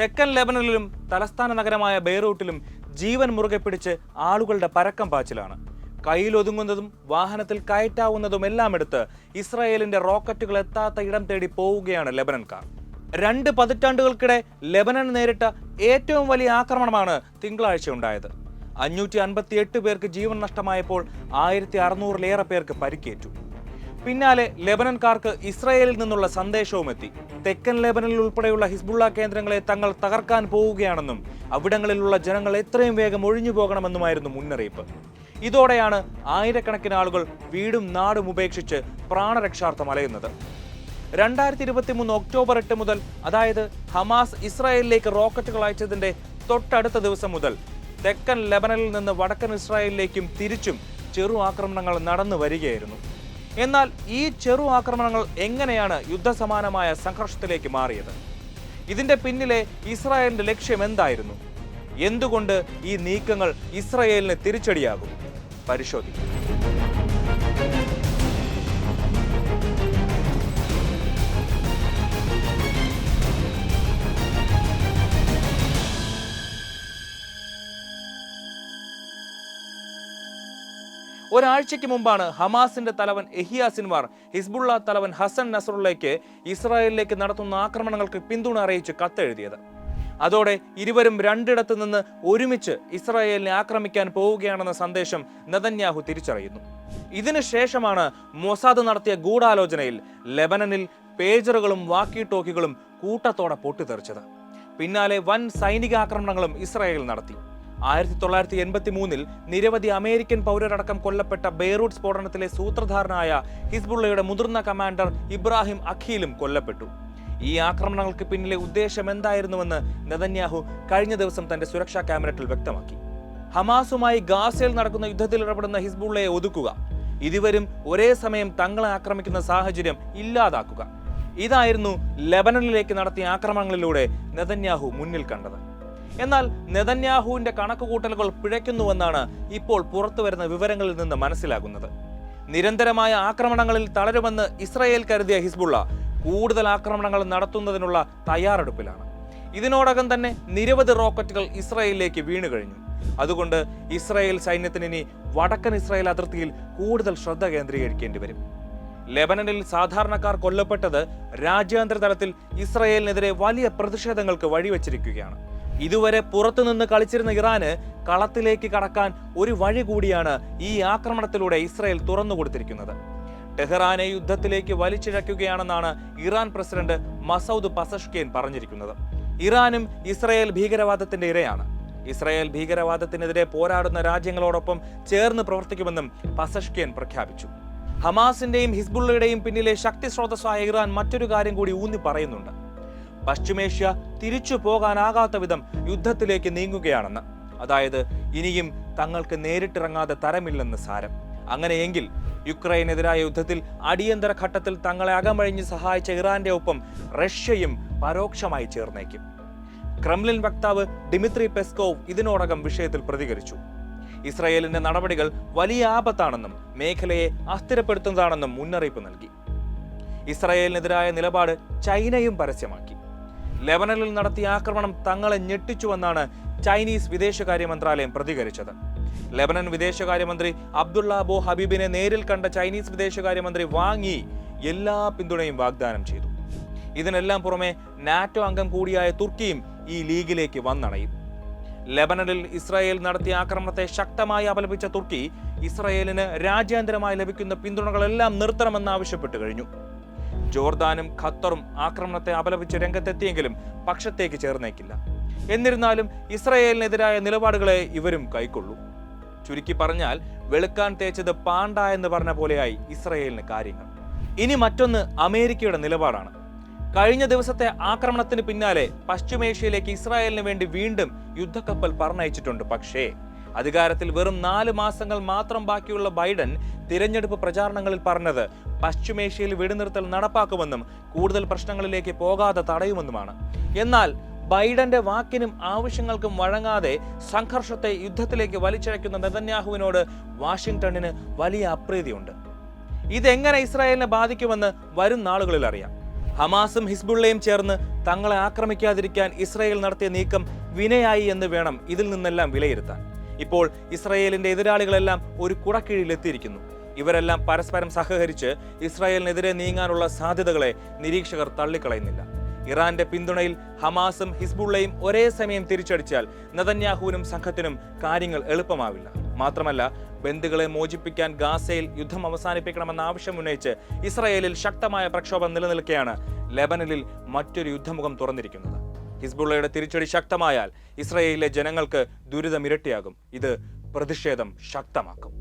തെക്കൻ ലെബനനിലും തലസ്ഥാന നഗരമായ ബെയ്റൂട്ടിലും ജീവൻ മുറുകെ പിടിച്ച് ആളുകളുടെ പരക്കം പാച്ചിലാണ്. കയ്യിലൊതുങ്ങുന്നതും വാഹനത്തിൽ കയറ്റാവുന്നതും എല്ലാം എടുത്ത് ഇസ്രായേലിന്റെ റോക്കറ്റുകൾ എത്താത്ത ഇടം തേടി പോവുകയാണ് ലെബനൻകാർ. രണ്ട് പതിറ്റാണ്ടുകൾക്കിടെ ലെബനൻ നേരിട്ട ഏറ്റവും വലിയ ആക്രമണമാണ് തിങ്കളാഴ്ച ഉണ്ടായത് അഞ്ഞൂറ്റി അൻപത്തി എട്ട് പേർക്ക് ജീവൻ നഷ്ടമായപ്പോൾ ആയിരത്തി അറുന്നൂറിലേറെ പേർക്ക് പരിക്കേറ്റു. പിന്നാലെ ലെബനൻകാർക്ക് ഇസ്രായേലിൽ നിന്നുള്ള സന്ദേശവും എത്തി. തെക്കൻ ലെബനനിൽ ഉൾപ്പെടെയുള്ള ഹിസ്ബുള്ള കേന്ദ്രങ്ങളെ തങ്ങൾ തകർക്കാൻ പോവുകയാണെന്നും അവിടങ്ങളിലുള്ള ജനങ്ങൾ എത്രയും വേഗം ഒഴിഞ്ഞു പോകണമെന്നുമായിരുന്നു മുന്നറിയിപ്പ്. ഇതോടെയാണ് ആയിരക്കണക്കിന് ആളുകൾ വീടും നാടും ഉപേക്ഷിച്ച് പ്രാണരക്ഷാർത്ഥം അലയുന്നത്. രണ്ടായിരത്തി ഇരുപത്തി മൂന്ന് ഒക്ടോബർ എട്ട് മുതൽ അതായത് ഹമാസ് ഇസ്രായേലിലേക്ക് റോക്കറ്റുകൾ അയച്ചതിന്റെ തൊട്ടടുത്ത ദിവസം മുതൽ തെക്കൻ ലെബനനിൽ നിന്ന് വടക്കൻ ഇസ്രായേലിലേക്കും തിരിച്ചും ചെറു ആക്രമണങ്ങൾ നടന്നു വരികയായിരുന്നു എന്നാൽ ഈ ചെറു ആക്രമണങ്ങൾ എങ്ങനെയാണ് യുദ്ധസമാനമായ സംഘർഷത്തിലേക്ക് മാറിയത്? ഇതിന്റെ പിന്നിലെ ഇസ്രായേലിന്റെ ലക്ഷ്യം എന്തായിരുന്നു? എന്തുകൊണ്ട് ഈ നീക്കങ്ങൾ ഇസ്രായേലിന് തിരിച്ചടിയാകും? പരിശോധിക്കും. ഒരാഴ്ചയ്ക്ക് മുമ്പാണ് ഹമാസിന്റെ തലവൻ എഹിയ സിൻവാർ ഹിസ്ബുള്ള തലവൻ ഹസൻ നസറുള്ളയ്ക്ക് ഇസ്രായേലിലേക്ക് നടത്തുന്ന ആക്രമണങ്ങൾക്ക് പിന്തുണ അറിയിച്ച് കത്തെഴുതിയത്. അതോടെ ഇരുവരും രണ്ടിടത്തു നിന്ന് ഒരുമിച്ച് ഇസ്രായേലിനെ ആക്രമിക്കാൻ പോവുകയാണെന്ന സന്ദേശം നദന്യാഹു തിരിച്ചറിയുന്നു. ഇതിനുശേഷമാണ് മൊസാദ് നടത്തിയ ഗൂഢാലോചനയിൽ ലെബനനിൽ പേജറുകളും വാക്കി ടോക്കികളും കൂട്ടത്തോടെ പൊട്ടിത്തെറിച്ചത്. പിന്നാലെ വൻ സൈനിക ആക്രമണങ്ങളും ഇസ്രായേൽ നടത്തി. ആയിരത്തി തൊള്ളായിരത്തി എൺപത്തി മൂന്നിൽ നിരവധി അമേരിക്കൻ പൗരരടക്കം കൊല്ലപ്പെട്ട ബെയ്റൂട്ട് സ്ഫോടനത്തിലെ സൂത്രധാരനായ ഹിസ്ബുള്ളയുടെ മുതിർന്ന കമാൻഡർ ഇബ്രാഹിം അഖീലും കൊല്ലപ്പെട്ടു. ഈ ആക്രമണങ്ങൾക്ക് പിന്നിലെ ഉദ്ദേശം എന്തായിരുന്നുവെന്ന് നെതന്യാഹു കഴിഞ്ഞ ദിവസം തന്റെ സുരക്ഷാ ക്യാബിനറ്റിൽ വ്യക്തമാക്കി. ഹമാസുമായി ഗാസയിൽ നടക്കുന്ന യുദ്ധത്തിൽ ഇടപെടുന്ന ഹിസ്ബുള്ളയെ ഒതുക്കുക. ഇരുവരും ഒരേ സമയം തങ്ങളെ ആക്രമിക്കുന്ന സാഹചര്യം ഇല്ലാതാക്കുക. ഇതായിരുന്നു ലെബനനിലേക്ക് നടത്തിയ ആക്രമണങ്ങളിലൂടെ നെതന്യാഹു മുന്നിൽ കണ്ടത്. എന്നാൽ നെതന്യാഹുവിന്റെ കണക്കുകൂട്ടലുകൾ പിഴയ്ക്കുന്നുവെന്നാണ് ഇപ്പോൾ പുറത്തുവരുന്ന വിവരങ്ങളിൽ നിന്ന് മനസ്സിലാകുന്നത്. നിരന്തരമായ ആക്രമണങ്ങളിൽ തളരുമെന്ന് ഇസ്രായേൽ കരുതിയ ഹിസ്ബുള്ള കൂടുതൽ ആക്രമണങ്ങൾ നടത്തുന്നതിനുള്ള തയ്യാറെടുപ്പിലാണ്. ഇതിനോടകം തന്നെ നിരവധി റോക്കറ്റുകൾ ഇസ്രായേലിലേക്ക് വീണു കഴിഞ്ഞു അതുകൊണ്ട് ഇസ്രായേൽ സൈന്യത്തിന് ഇനി വടക്കൻ ഇസ്രായേൽ അതിർത്തിയിൽ കൂടുതൽ ശ്രദ്ധ കേന്ദ്രീകരിക്കേണ്ടി വരും. ലെബനനിൽ സാധാരണക്കാർ കൊല്ലപ്പെട്ടത് രാജ്യാന്തര തലത്തിൽ ഇസ്രായേലിനെതിരെ വലിയ പ്രതിഷേധങ്ങൾക്ക് വഴിവെച്ചിരിക്കുകയാണ്. ഇതുവരെ പുറത്തുനിന്ന് കളിച്ചിരുന്ന ഇറാന് കളത്തിലേക്ക് കടക്കാൻ ഒരു വഴി കൂടിയാണ് ഈ ആക്രമണത്തിലൂടെ ഇസ്രയേൽ തുറന്നു കൊടുത്തിരിക്കുന്നത്. ടെഹ്റാനെ യുദ്ധത്തിലേക്ക് വലിച്ചിഴക്കുകയാണെന്നാണ് ഇറാൻ പ്രസിഡന്റ് മസൌദ് പസഷ്കേൻ പറഞ്ഞിരിക്കുന്നത്. ഇറാനും ഇസ്രയേൽ ഭീകരവാദത്തിന്റെ ഇരയാണ്. ഇസ്രയേൽ ഭീകരവാദത്തിനെതിരെ പോരാടുന്ന രാജ്യങ്ങളോടൊപ്പം ചേർന്ന് പ്രവർത്തിക്കുമെന്നും പസഷ്കേൻ പ്രഖ്യാപിച്ചു. ഹമാസിന്റെയും ഹിസ്ബുള്ളയുടെയും പിന്നിലെ ശക്തി സ്രോതസ്സായ ഇറാൻ മറ്റൊരു കാര്യം കൂടി ഊന്നി പറയുന്നുണ്ട്. പശ്ചിമേഷ്യ തിരിച്ചു പോകാനാകാത്ത വിധം യുദ്ധത്തിലേക്ക് നീങ്ങുകയാണെന്ന്. അതായത് ഇനിയും തങ്ങൾക്ക് നേരിട്ടിറങ്ങാതെ തരമില്ലെന്ന് സാരം. അങ്ങനെയെങ്കിൽ യുക്രൈനെതിരായ യുദ്ധത്തിൽ അടിയന്തര ഘട്ടത്തിൽ തങ്ങളെ അകമഴിഞ്ഞ് സഹായിച്ച ഇറാന്റെ ഒപ്പം റഷ്യയും പരോക്ഷമായി ചേർന്നേക്കും. ക്രെംലിൻ വക്താവ് ഡിമിത്രി പെസ്കോവ് ഇതിനോടകം വിഷയത്തിൽ പ്രതികരിച്ചു. ഇസ്രയേലിന്റെ നടപടികൾ വലിയ ആപത്താണെന്നും മേഖലയെ അസ്ഥിരപ്പെടുത്തുന്നതാണെന്നും മുന്നറിയിപ്പ് നൽകി. ഇസ്രയേലിനെതിരായ നിലപാട് ചൈനയും പരസ്യമാക്കി. ലെബനനിൽ നടത്തിയ ആക്രമണം തങ്ങളെ ഞെട്ടിച്ചുവെന്നാണ് ചൈനീസ് വിദേശകാര്യ മന്ത്രാലയം പ്രതികരിച്ചത്. ലെബനൻ വിദേശകാര്യമന്ത്രി അബ്ദുള്ള ബോ ഹബീബിനെ നേരിൽ കണ്ട ചൈനീസ് വിദേശകാര്യമന്ത്രി വാങ്ങി എല്ലാ പിന്തുണയും വാഗ്ദാനം ചെയ്തു. ഇതിനെല്ലാം പുറമെ നാറ്റോ അംഗം കൂടിയായ തുർക്കിയും ഈ ലീഗിലേക്ക് വന്നണയും. ലെബനനിൽ ഇസ്രായേൽ നടത്തിയ ആക്രമണത്തെ ശക്തമായി അപലപിച്ച തുർക്കി ഇസ്രായേലിന് രാജ്യാന്തരമായി ലഭിക്കുന്ന പിന്തുണകളെല്ലാം നിർത്തണമെന്ന് ആവശ്യപ്പെട്ടു കഴിഞ്ഞു. ജോർദാനും ഖത്തറും ആക്രമണത്തെ അപലപിച്ച് രംഗത്തെത്തിയെങ്കിലും പക്ഷത്തേക്ക് ചേർന്നേക്കില്ല. എന്നിരുന്നാലും ഇസ്രയേലിനെതിരായ നിലപാടുകളെ ഇവരും കൈക്കൊള്ളൂ. ചുരുക്കി പറഞ്ഞാൽ വെളുക്കാൻ തേച്ചത് പാണ്ട എന്ന് പറഞ്ഞ പോലെയായി ഇസ്രയേലിന് കാര്യങ്ങൾ. ഇനി മറ്റൊന്ന് അമേരിക്കയുടെ നിലപാടാണ്. കഴിഞ്ഞ ദിവസത്തെ ആക്രമണത്തിന് പിന്നാലെ പശ്ചിമേഷ്യയിലേക്ക് ഇസ്രായേലിന് വേണ്ടി വീണ്ടും യുദ്ധക്കപ്പൽ പറഞ്ഞയച്ചിട്ടുണ്ട്. പക്ഷേ അധികാരത്തിൽ വെറും നാല് മാസങ്ങൾ മാത്രം ബാക്കിയുള്ള ബൈഡൻ തിരഞ്ഞെടുപ്പ് പ്രചാരണങ്ങളിൽ പറഞ്ഞത് പശ്ചിമേഷ്യയിൽ വെടിനിർത്തൽ നടപ്പാക്കുമെന്നും കൂടുതൽ പ്രശ്നങ്ങളിലേക്ക് പോകാതെ തടയുമെന്നുമാണ്. എന്നാൽ ബൈഡന്റെ വാക്കിനും ആവശ്യങ്ങൾക്കും വഴങ്ങാതെ സംഘർഷത്തെ യുദ്ധത്തിലേക്ക് വലിച്ചിഴയ്ക്കുന്ന നെതന്യാഹുവിനോട് വാഷിംഗ്ടണിന് വലിയ അപ്രീതിയുണ്ട്. ഇതെങ്ങനെ ഇസ്രായേലിനെ ബാധിക്കുമെന്ന് വരും നാളുകളിൽ അറിയാം. ഹമാസും ഹിസ്ബുള്ളയും ചേർന്ന് തങ്ങളെ ആക്രമിക്കാതിരിക്കാൻ ഇസ്രായേൽ നടത്തിയ നീക്കം വിനയായി എന്ന് വേണം ഇതിൽ നിന്നെല്ലാം വിലയിരുത്താൻ. ഇപ്പോൾ ഇസ്രായേലിന്റെ എതിരാളികളെല്ലാം ഒരു കുടക്കീഴിലെത്തിയിരിക്കുന്നു ഇവരെല്ലാം പരസ്പരം സഹകരിച്ച് ഇസ്രായേലിനെതിരെ നീങ്ങാനുള്ള സാധ്യതകളെ നിരീക്ഷകർ തള്ളിക്കളയുന്നില്ല. ഇറാന്റെ പിന്തുണയിൽ ഹമാസും ഹിസ്ബുള്ളയും ഒരേ സമയം തിരിച്ചടിച്ചാൽ നതന്യാഹുവിനും സംഘത്തിനും കാര്യങ്ങൾ എളുപ്പമാവില്ല. മാത്രമല്ല ബന്ധുക്കളെ മോചിപ്പിക്കാൻ ഗാസയിൽ യുദ്ധം അവസാനിപ്പിക്കണമെന്ന ആവശ്യം ഉന്നയിച്ച് ഇസ്രായേലിൽ ശക്തമായ പ്രക്ഷോഭം നിലനിൽക്കെയാണ് ലെബനനിൽ മറ്റൊരു യുദ്ധമുഖം തുറന്നിരിക്കുന്നത്. ഹിസ്ബുള്ളയുടെ തിരിച്ചടി ശക്തമായാൽ ഇസ്രയേലിലെ ജനങ്ങൾക്ക് ദുരിതമിരട്ടിയാകും ഇത് പ്രതിഷേധം ശക്തമാക്കും.